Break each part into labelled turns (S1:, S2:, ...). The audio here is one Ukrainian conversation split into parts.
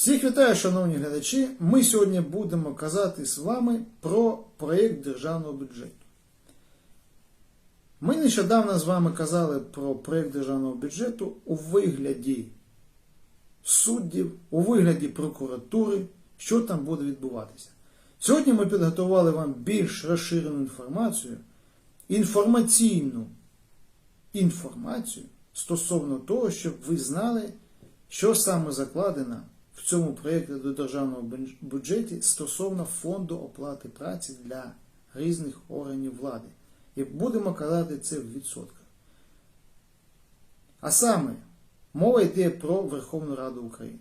S1: Всіх вітаю, шановні глядачі. Ми сьогодні будемо казати з вами про проєкт державного бюджету. Ми нещодавно з вами казали про проєкт державного бюджету у вигляді суддів, у вигляді прокуратури, що там буде відбуватися. Сьогодні ми підготували вам більш розширену інформацію, інформаційну інформацію стосовно того, щоб ви знали, що саме закладено в цьому проєкті до державного бюдж- бюджеті стосовно фонду оплати праці для різних органів влади. І будемо казати це в відсотках. А саме, мова йде про Верховну Раду України,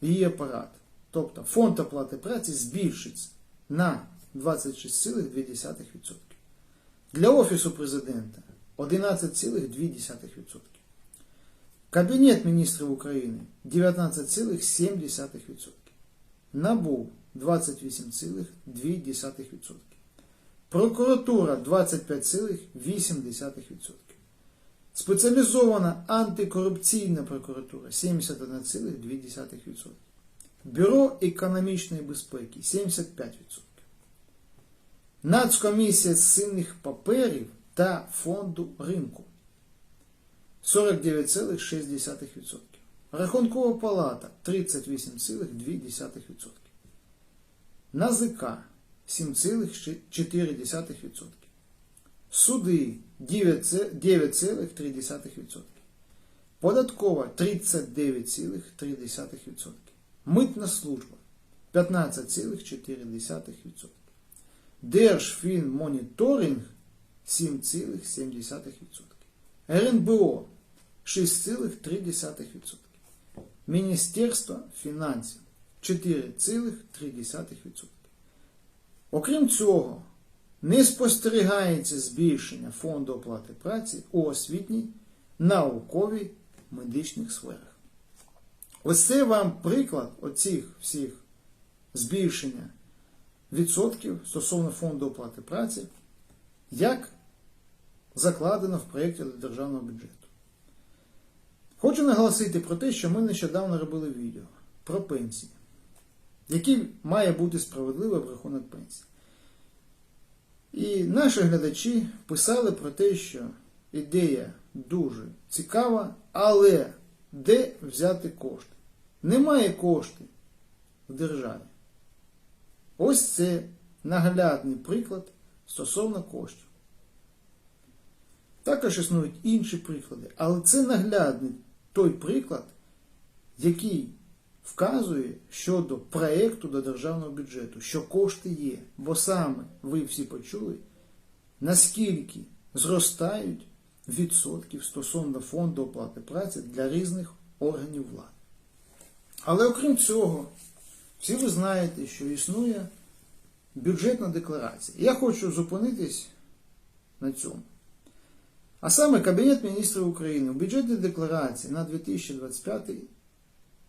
S1: її апарат. Тобто фонд оплати праці збільшиться на 26,2%. Для Офісу президента 11,2%. Кабінет міністрів України 19,7%. НАБУ 28,2%. Прокуратура 25,8%. Спеціалізована антикорупційна прокуратура 71,2%. Бюро економічної безпеки 75%. Нацкомісія з цінних паперів та фонду ринку 49,6%. Рахункова палата 38,2%. НАЗК 7,4%. Суди 9,3%. Податкова 39,3%. Митна служба 15,4%. Держфінмоніторинг 7,7%. РНБО 6,3%. Міністерство фінансів 4,3%. Окрім цього, не спостерігається збільшення фонду оплати праці у освітній, науковій, медичних сферах. Ось це вам приклад оцих всіх збільшення відсотків стосовно фонду оплати праці, як закладено в проєкті державного бюджету. Хочу наголосити про те, що ми нещодавно робили відео про пенсії, який має бути справедливий обрахунок пенсії. І наші глядачі писали про те, що ідея дуже цікава, але де взяти кошти? Немає коштів в державі. Ось це наглядний приклад стосовно коштів. Також існують інші приклади, але це наглядний той приклад, який вказує щодо проєкту до державного бюджету, що кошти є. Бо саме ви всі почули, наскільки зростають відсотків стосовно фонду оплати праці для різних органів влади. Але окрім цього, всі ви знаєте, що існує бюджетна декларація. Я хочу зупинитись на цьому. А саме Кабінет міністрів України у бюджетній декларації на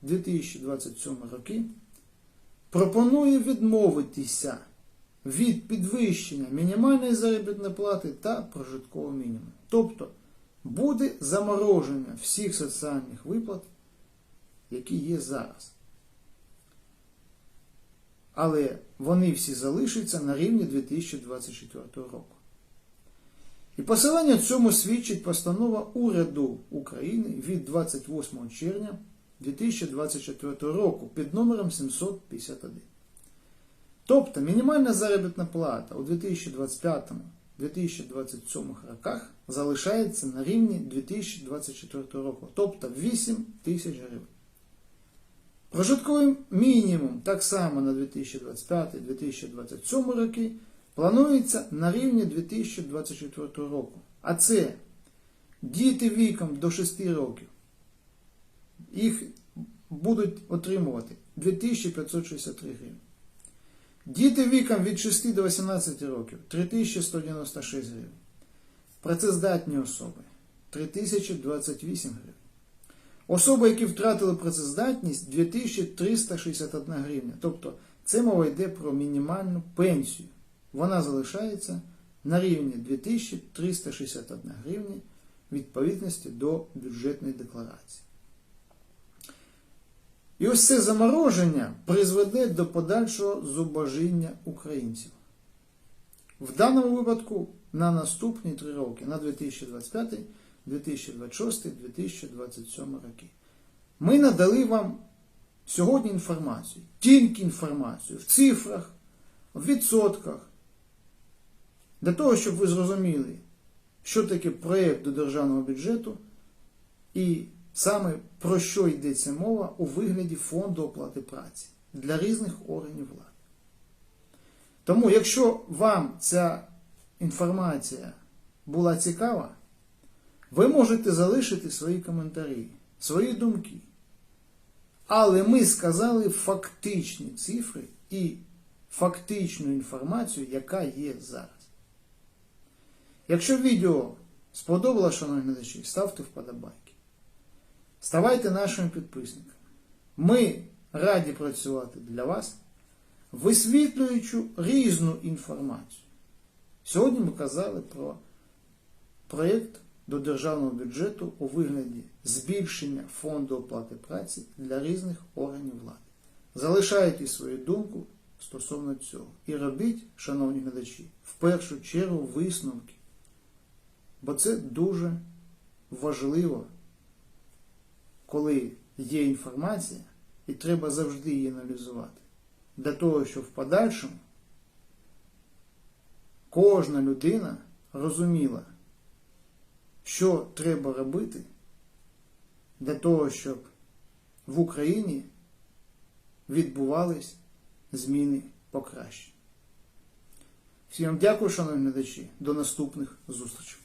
S1: 2025-2027 роки пропонує відмовитися від підвищення мінімальної заробітної плати та прожиткового мінімуму. Тобто буде замороження всіх соціальних виплат, які є зараз. Але вони всі залишаться на рівні 2024 року. І посилання цьому свідчить постанова уряду України від 28 червня 2024 року під номером 751. Тобто мінімальна заробітна плата у 2025-2027 роках залишається на рівні 2024 року, тобто 8 тисяч гривень. Прожитковий мінімум так само на 2025-2027 роки планується на рівні 2024 року. А це діти віком до 6 років. Їх будуть отримувати 2563 гривні. Діти віком від 6 до 18 років 3196 гривень. Працездатні особи 3028 гривень. Особи, які втратили працездатність 2361 гривня. Тобто це мова йде про мінімальну пенсію. Вона залишається на рівні 2361 гривні відповідності до бюджетної декларації. І ось це замороження призведе до подальшого зубожіння українців. В даному випадку на наступні три роки, на 2025, 2026, 2027 роки. Ми надали вам сьогодні інформацію, тільки інформацію в цифрах, в відсотках, для того, щоб ви зрозуміли, що таке проєкт до державного бюджету і саме про що йдеться мова у вигляді фонду оплати праці для різних органів влади. Тому, якщо вам ця інформація була цікава, ви можете залишити свої коментарі, свої думки. Але ми сказали фактичні цифри і фактичну інформацію, яка є зараз. Якщо відео сподобалося, шановні глядачі, ставте вподобайки. Ставайте нашими підписниками. Ми раді працювати для вас, висвітлюючи різну інформацію. Сьогодні ми казали про проєкт до державного бюджету у вигляді збільшення фонду оплати праці для різних органів влади. Залишайте свою думку стосовно цього. І робіть, шановні глядачі, в першу чергу висновки. Бо це дуже важливо, коли є інформація, і треба завжди її аналізувати. Для того, щоб в подальшому кожна людина розуміла, що треба робити для того, щоб в Україні відбувались зміни покраще. Всім дякую, шановні глядачі. До наступних зустрічей.